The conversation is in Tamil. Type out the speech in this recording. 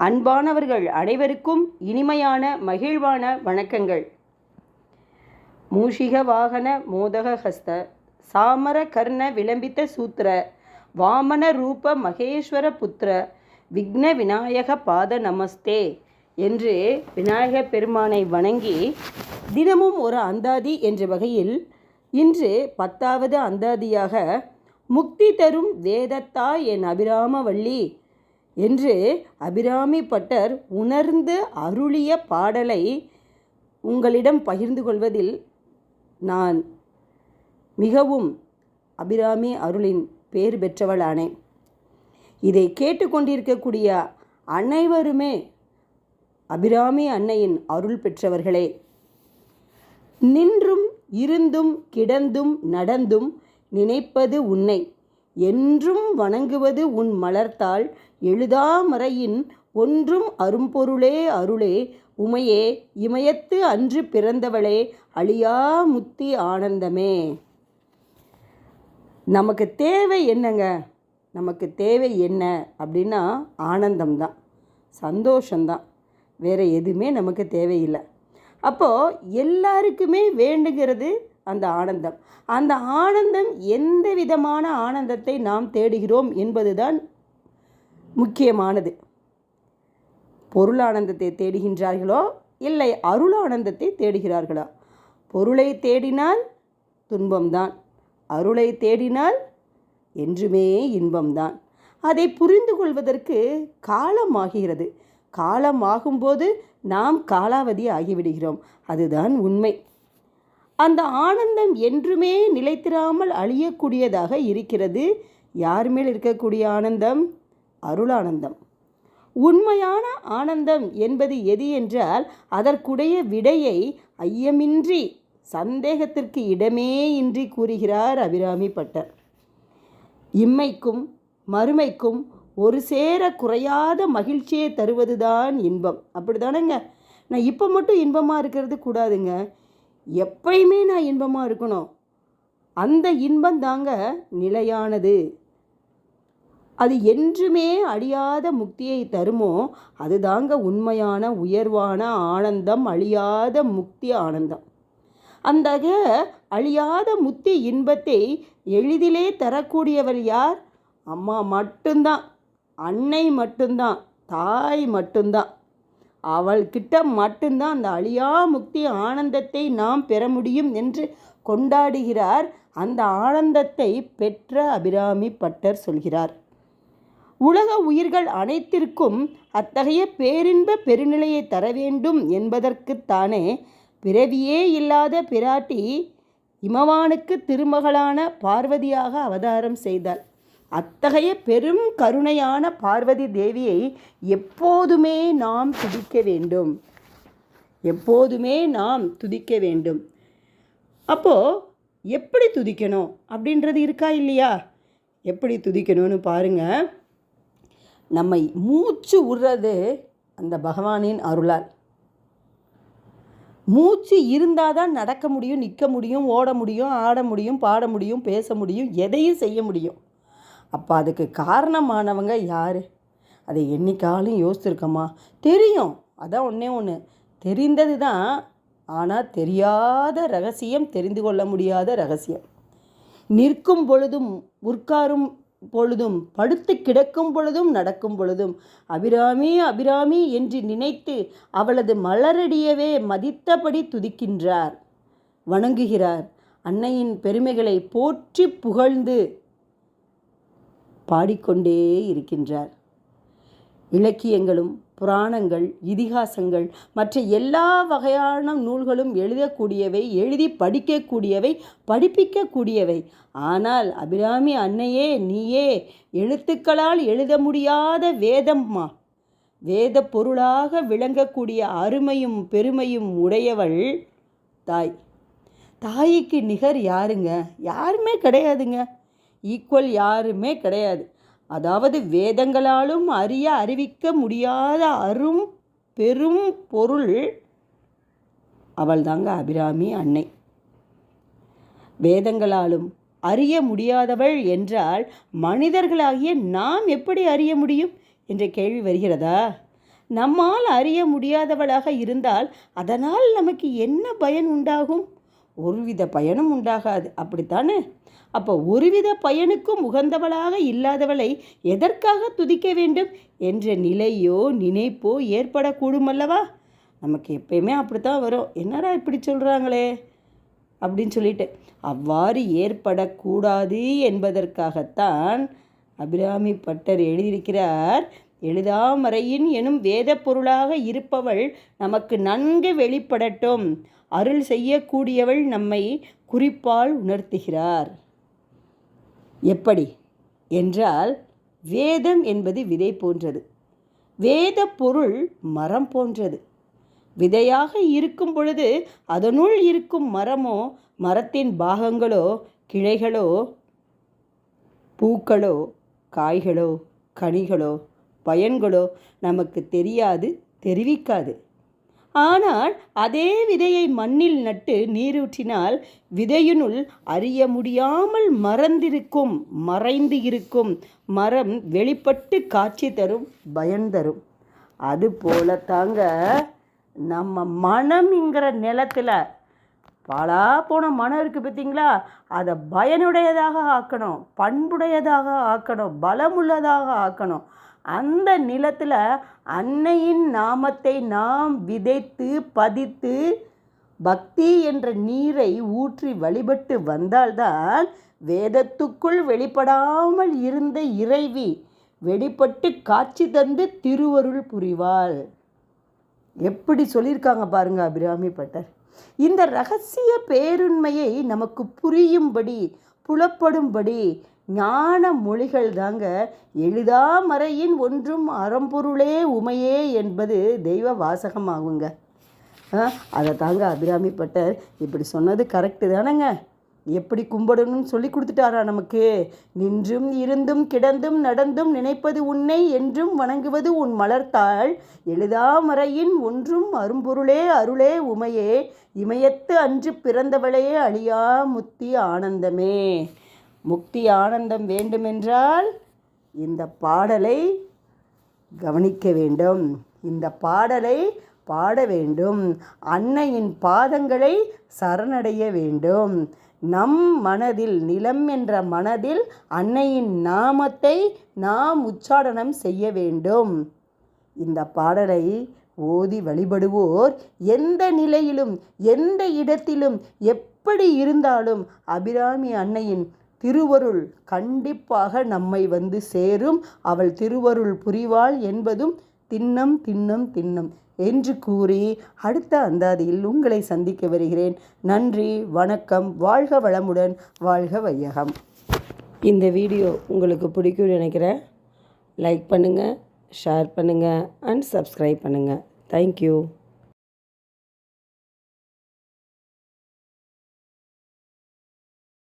அன்பானவர்கள் அனைவருக்கும் இனிமையான மகிழ்வான வணக்கங்கள். மூஷிக வாகன மோதக ஹஸ்த சாமர கர்ண விளம்பித்த சூத்திர வாமன ரூப மகேஸ்வர புத்திர விக்ன விநாயக பாத நமஸ்தே என்று விநாயக பெருமானை வணங்கி தினமும் ஒரு அந்தாதி என்ற வகையில் இன்று பத்தாவது அந்தாதியாக முக்தி தரும் வேதத்தா என் அபிராம வள்ளி என்று அபிராமி பட்டர் உணர்ந்து அருளிய பாடலை உங்களிடம் பகிர்ந்து கொள்வதில் நான் மிகவும் அபிராமி அருளின் பேர் பெற்றவளானேன் இதை கேட்டுக்கொண்டிருக்கக்கூடிய அனைவருமே அபிராமி அன்னையின் அருள் பெற்றவர்களே. நின்றும் இருந்தும் கிடந்தும் நடந்தும் நினைப்பது உன்னை. என்றும் வணங்குவது உன் மலர்த்தாள் எழுதாமறையின் ஒன்றும் அரும்பொருளே அருளே உமையே இமயத்து அன்று பிறந்தவளே அழியா முத்தி ஆனந்தமே. நமக்கு தேவை என்னங்க? நமக்கு தேவை என்ன அப்படின்னா ஆனந்தம்தான் சந்தோஷந்தான் வேறு எதுவுமே நமக்கு தேவையில்லை. அப்போது எல்லாருக்குமே வேண்டுகிறது அந்த ஆனந்தம். அந்த ஆனந்தம் எந்த விதமான ஆனந்தத்தை நாம் தேடுகிறோம் என்பதுதான் முக்கியமானது. பொருளானந்தத்தை தேடுகின்றார்களோ? இல்லை அருளானந்தத்தை தேடுகிறார்களா? பொருளை தேடினால் துன்பம்தான். அருளை தேடினால் என்றுமே இன்பம்தான். அதை புரிந்து கொள்வதற்கு காலமாகிறது. காலமாகும்போது நாம் காலாவதி ஆகிவிடுகிறோம். அதுதான் உண்மை. அந்த ஆனந்தம் என்றுமே நிலைத்திராமல் அழியக்கூடியதாக இருக்கிறது. யார் மேல் இருக்கக்கூடிய ஆனந்தம்? அருளானந்தம். உண்மையான ஆனந்தம் என்பது எது என்றால் அதற்குடைய விடையை ஐயமின்றி சந்தேகத்திற்கு இடமே இன்றி கூறுகிறார் அபிராமி பட்டர். இம்மைக்கும் மறுமைக்கும் ஒரு சேர குறையாத மகிழ்ச்சியை தருவதுதான் இன்பம். அப்படிதானேங்க நான் இப்போ மட்டும் இன்பமாக இருக்கிறது கூடாதுங்க. எப்பயுமே நான் இன்பமாக இருக்கணும். அந்த இன்பம் தாங்க நிலையானது. அது என்றுமே அழியாத முக்தியை தருமோ அதுதாங்க உண்மையான உயர்வான ஆனந்தம் அழியாத முக்தி ஆனந்தம். அந்த அழியாத முத்தி இன்பத்தை எளிதிலே தரக்கூடியவர் யார்? அம்மா மட்டும்தான் அன்னை மட்டும்தான் தாய் மட்டும்தான். அவள்கிட்ட மட்டும்தான் அந்த அழியா முக்தி ஆனந்தத்தை நாம் பெற முடியும் என்று கொண்டாடுகிறார். அந்த ஆனந்தத்தை பெற்ற அபிராமி பட்டர் சொல்கிறார். உலக உயிர்கள் அனைத்திற்கும் அத்தகைய பேரின்ப பெருநிலையை தர வேண்டும் என்பதற்குத்தானே பிறவியே இல்லாத பிராட்டி இமவானுக்கு திருமகளான பார்வதியாக அவதாரம் செய்தாள். அத்தகைய பெரும் கருணையான பார்வதி தேவியை எப்போதுமே நாம் துதிக்க வேண்டும். எப்போதுமே நாம் துதிக்க வேண்டும். அப்போது எப்படி துதிக்கணும்? அப்படின்றது இருக்கா இல்லையா? எப்படி துதிக்கணும்னு பாருங்கள் நம்மை மூச்சு விடுறது அந்த பகவானின் அருளால். மூச்சு இருந்தால் தான் நடக்க முடியும் நிற்க முடியும் ஓட முடியும் ஆட முடியும் பாட முடியும் பேச முடியும் எதையும் செய்ய முடியும். அப்போ அதுக்கு காரணமானவங்க யார்? அதை என்னைக்காலும் யோசிச்சிருக்கோமா? தெரியும். அதான் ஒன்றே ஒன்று தெரிந்தது தான் ஆனால் தெரியாத ரகசியம் தெரிந்து கொள்ள முடியாத ரகசியம். நிற்கும் பொழுதும் உட்காரும் பொழுதும் படுத்து கிடக்கும் பொழுதும் நடக்கும் பொழுதும் அபிராமி அபிராமி என்று நினைத்து அவளது மலரடியவே மதித்தபடி துதிக்கின்றார். வணங்குகிறார். அன்னையின் பெருமைகளை போற்றி புகழ்ந்து பாடிக்கொண்டே இருக்கின்றார். இலக்கியங்களும் புராணங்கள் இதிகாசங்கள் மற்ற எல்லா வகையான நூல்களும் எழுதக்கூடியவை எழுதி படிக்கக்கூடியவை படிப்பிக்கக்கூடியவை. ஆனால் அபிராமி அன்னையே நீயே எழுத்துக்களால் எழுத முடியாத வேதம்மா. வேத பொருளாக விளங்கக்கூடிய அருமையும் பெருமையும் உடையவள் தாய். தாய்க்கு நிகர் யாருங்க? யாருமே கிடையாதுங்க. ஈக்குவல் யாருமே கிடையாது. அதாவது வேதங்களாலும் அறிய அறிவிக்க முடியாத அரும் பெரும் பொருள் அவள் தாங்க அபிராமி அன்னை. வேதங்களாலும் அறிய முடியாதவள் என்றால் மனிதர்களாகிய நாம் எப்படி அறிய முடியும்? என்ற கேள்வி வருகிறதா? நம்மால் அறிய முடியாதவளாக இருந்தால் அதனால் நமக்கு என்ன பயன் உண்டாகும்? ஒருவித பயனும் உண்டாகாது. அப்படித்தானே? அப்போ ஒருவித பயனுக்கும் உகந்தவளாக இல்லாதவளை எதற்காக துதிக்க வேண்டும் என்ற நிலையோ நினைப்போ ஏற்படக்கூடும் அல்லவா நமக்கு எப்பயுமே அப்படித்தான் வரும். என்னடா இப்படி சொல்கிறாங்களே அப்படின்னு சொல்லிட்டு அவ்வாறு ஏற்படக்கூடாது என்பதற்காகத்தான் அபிராமி பட்டர் எழுதியிருக்கிறார் எழுதாமறையின் எனும் வேத பொருளாக இருப்பவள் நமக்கு நன்கு வெளிப்படட்டும். அருள் செய்யக்கூடியவள் நம்மை குறிப்பால் உணர்த்துகிறார். எப்படி? என்றால் வேதம் என்பது விதை போன்றது. வேத பொருள் மரம் போன்றது. விதையாக இருக்கும் பொழுது அதனுள் இருக்கும் மரமோ மரத்தின் பாகங்களோ கிளைகளோ பூக்களோ காய்களோ கனிகளோ பயன்களோ நமக்கு தெரியாது தெரிவிக்காது. ஆனால் அதே விதையை மண்ணில் நட்டு நீரூற்றினால் விதையினுள் அறிய முடியாமல் மறந்திருக்கும் மறைந்து இருக்கும். மரம் வெளிப்பட்டு காட்சி தரும் பயன் தரும். அது போல தாங்க நம்ம மனம்ங்கிற நிலத்தில் பாலா போன மனம் இருக்குது பார்த்தீங்களா? அதை பயனுடையதாக ஆக்கணும் பண்புடையதாக ஆக்கணும் பலமுள்ளதாக ஆக்கணும். அந்த நிலத்தில் அன்னையின் நாமத்தை நாம் விதைத்து பதித்து பக்தி என்ற நீரை ஊற்றி வழிபட்டு வந்தால்தான் வேதத்துக்குள் வெளிப்படாமல் இருந்த இறைவி வெளிப்பட்டு காட்சி தந்து திருவருள் புரிவாள். எப்படி சொல்லியிருக்காங்க பாருங்க அபிராமி பட்டர். இந்த ரகசிய பேருண்மையை நமக்கு புரியும்படி புலப்படும்படி ஞான மொழிகள் தாங்க எளிதா மறையின் ஒன்றும் அறம்பொருளே உமையே என்பது தெய்வ வாசகமாகுங்க. அதை தாங்க அபிராமி பட்டர் இப்படி சொன்னது கரெக்டு தானேங்க. எப்படி கும்பிடணும்னு சொல்லி கொடுத்துட்டாரா நமக்கு? நின்றும் இருந்தும் கிடந்தும் நடந்தும் நினைப்பது உன்னை என்றும் வணங்குவது உன் மலர்த்தாள். எழுதாமறையின் ஒன்றும் அரும்பொருளே அருளே உமையே. இமயத்து அன்று பிறந்தவளே அழியா முத்தி ஆனந்தமே. முக்தி ஆனந்தம் வேண்டுமென்றால் இந்த பாடலை கவனிக்க வேண்டும். இந்த பாடலை பாட வேண்டும். அன்னையின் பாதங்களை சரணடைய வேண்டும். நம் மனதில் நிலம் என்ற மனதில் அன்னையின் நாமத்தை நாம் உச்சாடனம் செய்ய வேண்டும். இந்த பாடலை ஓதி வழிபடுவோர் எந்த நிலையிலும் எந்த இடத்திலும் எப்படி இருந்தாலும் அபிராமி அன்னையின் திருவருள் கண்டிப்பாக நம்மை வந்து சேரும். அவள் திருவருள் புரிவாள் என்பதும் திண்ணம் திண்ணம் திண்ணம் என்று கூறி அடுத்த அந்தாதியில் உங்களை சந்திக்க வருகிறேன். நன்றி வணக்கம் வாழ்க வளமுடன் வாழ்க வையகம். இந்த வீடியோ உங்களுக்கு பிடிக்கும்னு நினைக்கிறேன். லைக் பண்ணுங்கள் ஷேர் பண்ணுங்கள் அண்ட் சப்ஸ்கிரைப் பண்ணுங்கள் தேங்க்யூ